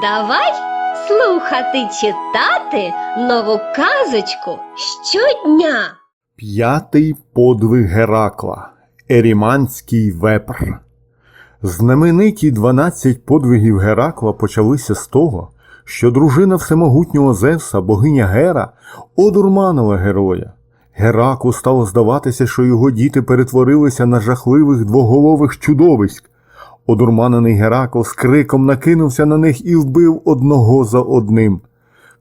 Давай слухати читати нову казочку щодня. П'ятий подвиг Геракла Еріманський вепр. Знамениті 12 подвигів Геракла почалися з того, що дружина всемогутнього Зевса, богиня Гера, одурманила героя. Гераклу стало здаватися, що його діти перетворилися на жахливих двоголових чудовиськ. Одурманений Геракл з криком накинувся на них і вбив одного за одним.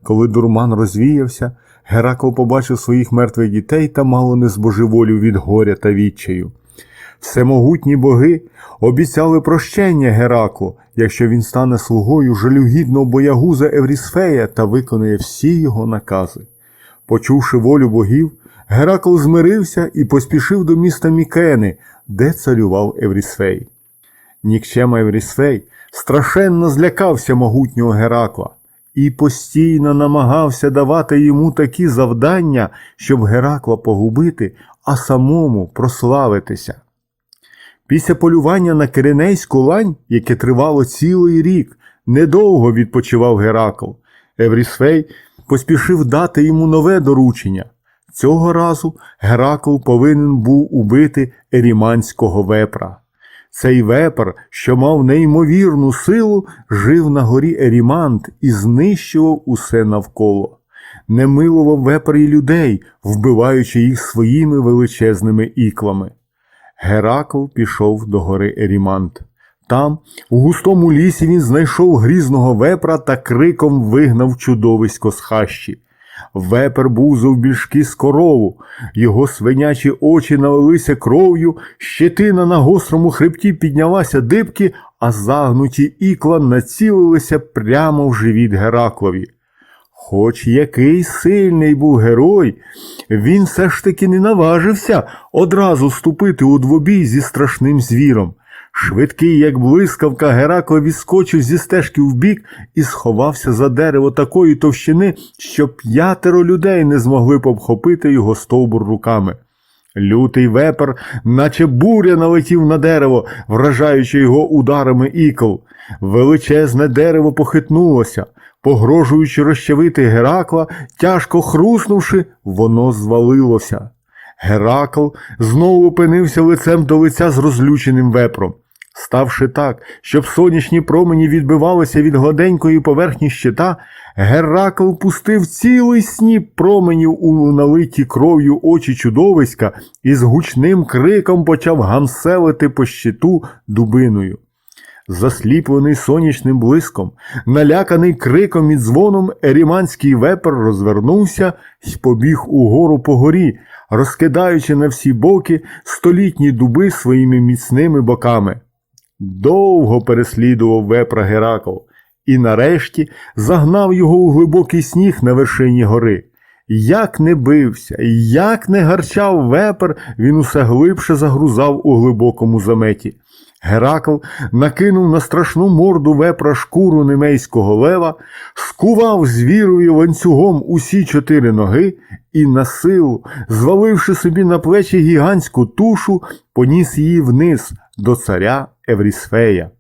Коли дурман розвіявся, Геракл побачив своїх мертвих дітей та мало не збожеволів від горя та відчаю. Всемогутні боги обіцяли прощення Гераклу, якщо він стане слугою жалюгідного боягуза Еврісфея та виконує всі його накази. Почувши волю богів, Геракл змирився і поспішив до міста Мікени, де царював Еврісфей. Нікчема Еврісфей страшенно злякався могутнього Геракла і постійно намагався давати йому такі завдання, щоб Геракла погубити, а самому прославитися. Після полювання на Киренейську лань, яке тривало цілий рік, недовго відпочивав Геракл. Еврісфей поспішив дати йому нове доручення. Цього разу Геракл повинен був убити еріманського вепра. Цей вепр, що мав неймовірну силу, жив на горі Ерімант і знищував усе навколо. Не милував вепр і людей, вбиваючи їх своїми величезними іклами. Геракл пішов до гори Ерімант. Там, у густому лісі, він знайшов грізного вепра та криком вигнав чудовисько з хащі. Вепер був зовбільшки з корову, його свинячі очі налилися кров'ю, щетина на гострому хребті піднялася дибки, а загнуті ікла націлилися прямо в живіт Гераклові. Хоч який сильний був герой, він все ж таки не наважився одразу вступити у двобій зі страшним звіром. Швидкий, як блискавка, Геракл відскочив зі стежки вбік і сховався за дерево такої товщини, що п'ятеро людей не змогли обхопити його стовбур руками. Лютий вепер, наче буря налетів на дерево, вражаючи його ударами ікл. Величезне дерево похитнулося, погрожуючи розчавити Геракла, тяжко хруснувши, воно звалилося. Геракл знову опинився лицем до лиця з розлюченим вепром. Ставши так, щоб сонячні промені відбивалися від гладенької поверхні щита, Геракл пустив цілий сніп променів у налиті кров'ю очі чудовиська і з гучним криком почав гамселити по щиту дубиною. Засліплений сонячним блиском, наляканий криком і дзвоном, еріманський вепер розвернувся і побіг угору по горі, розкидаючи на всі боки столітні дуби своїми міцними боками. Довго переслідував вепра Геракл і нарешті загнав його у глибокий сніг на вершині гори. Як не бився, як не гарчав вепер, він усе глибше загрузав у глибокому заметі. Геракл накинув на страшну морду вепра шкуру немейського лева, скував звірові ланцюгом усі чотири ноги і на силу, зваливши собі на плечі гігантську тушу, поніс її вниз до царя Еврісфея.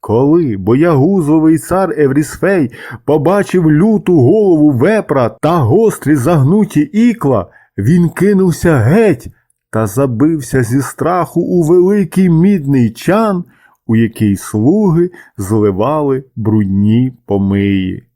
Коли боягузовий цар Еврісфей побачив люту голову вепра та гострі загнуті ікла, він кинувся геть та забився зі страху у великий мідний чан, у який слуги зливали брудні помиї.